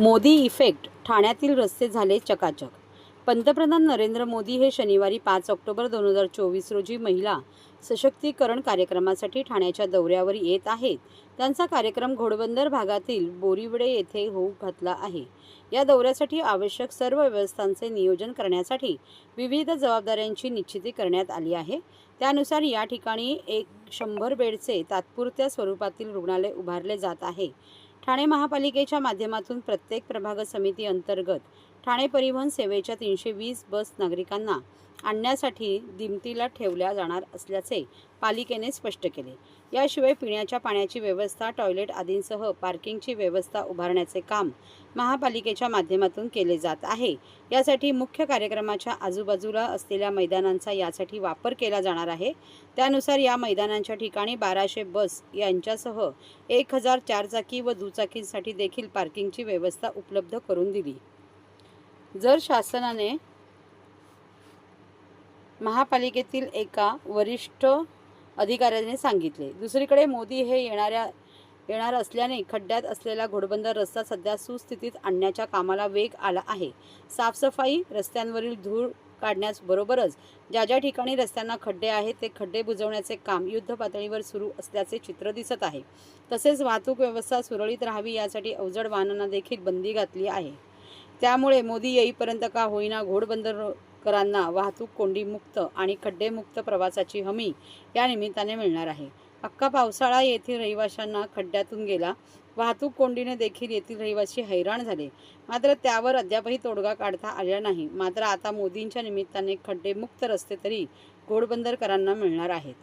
Modi effect ठाण्यातील रस्ते झाले चकाचक. पंतप्रधान नरेंद्र मोदी हे शनिवारी पाच ऑक्टोबर दोन हजार चोवीस रोजी महिला सशक्तीकरण कार्यक्रमासाठी ठाण्याच्या दौऱ्यावर येत आहेत. त्यांचा कार्यक्रम घोडबंदर भागातील बोरीवडे येथे होऊ घातला आहे. या दौऱ्यासाठी आवश्यक सर्व व्यवस्थांचे नियोजन करण्यासाठी विविध जबाबदाऱ्यांची निश्चिती करण्यात आली आहे. त्यानुसार या ठिकाणी एक शंभर बेडचे तात्पुरत्या स्वरूपातील रुग्णालय उभारले जात आहे. ठाणे महापालिकेच्या माध्यमातून प्रत्येक प्रभाग समिती अंतर्गत ठाणे परिवहन सेवेच्या तीनशे वीस बस नागरिकांना आणण्यासाठी दिमतीला ठेवल्या जाणार असल्याचे पालिकेने स्पष्ट केले. याशिवाय पिण्याच्या पाण्याची व्यवस्था टॉयलेट आदींसह पार्किंगची व्यवस्था उभारण्याचे काम महापालिकेच्या माध्यमातून केले जात आहे. यासाठी मुख्य कार्यक्रमाच्या आजूबाजूला असलेल्या मैदानांचा यासाठी वापर केला जाणार आहे. त्यानुसार या मैदानांच्या ठिकाणी बाराशे बस यांच्यासह एक हजार चारचाकी व दुचाकींसाठी देखील पार्किंगची व्यवस्था उपलब्ध करून दिली. जर शासनाने महापालिकेतील एका वरिष्ठ अधिकाऱ्याने सांगितले दुसरीकडे मोदी हे येणाऱ्या येणार असल्याने खड्ड्यात असलेला घोडबंदर रस्ता सध्या सुस्थितीत आणण्याच्या कामाला वेग आला आहे. साफसफाई रस्त्यांवरील धूळ काढण्यास बरोबरच ज्या ज्या ठिकाणी रस्त्यांना खड्डे आहेत ते खड्डे बुजवण्याचे काम युद्ध पातळीवर सुरू असल्याचे चित्र दिसत आहे. तसेच वाहतूक व्यवस्था सुरळीत राहावी यासाठी अवजड वाहनांना देखील बंदी घातली आहे. त्यामुळे मोदी येईपर्यंत का होईना घोडबंदरकरांना वाहतूक कोंडी मुक्त आणि खड्डेमुक्त प्रवासाची हमी या निमित्ताने मिळणार आहे. अख्खा पावसाळा येथील रहिवाशांना खड्ड्यातून गेला. वाहतूक कोंडीने देखील येथील रहिवासी हैराण झाले. मात्र त्यावर अद्यापही तोडगा काढता आला नाही. मात्र आता मोदींच्या निमित्ताने खड्डेमुक्त रस्ते तरी घोडबंदरकरांना मिळणार आहेत.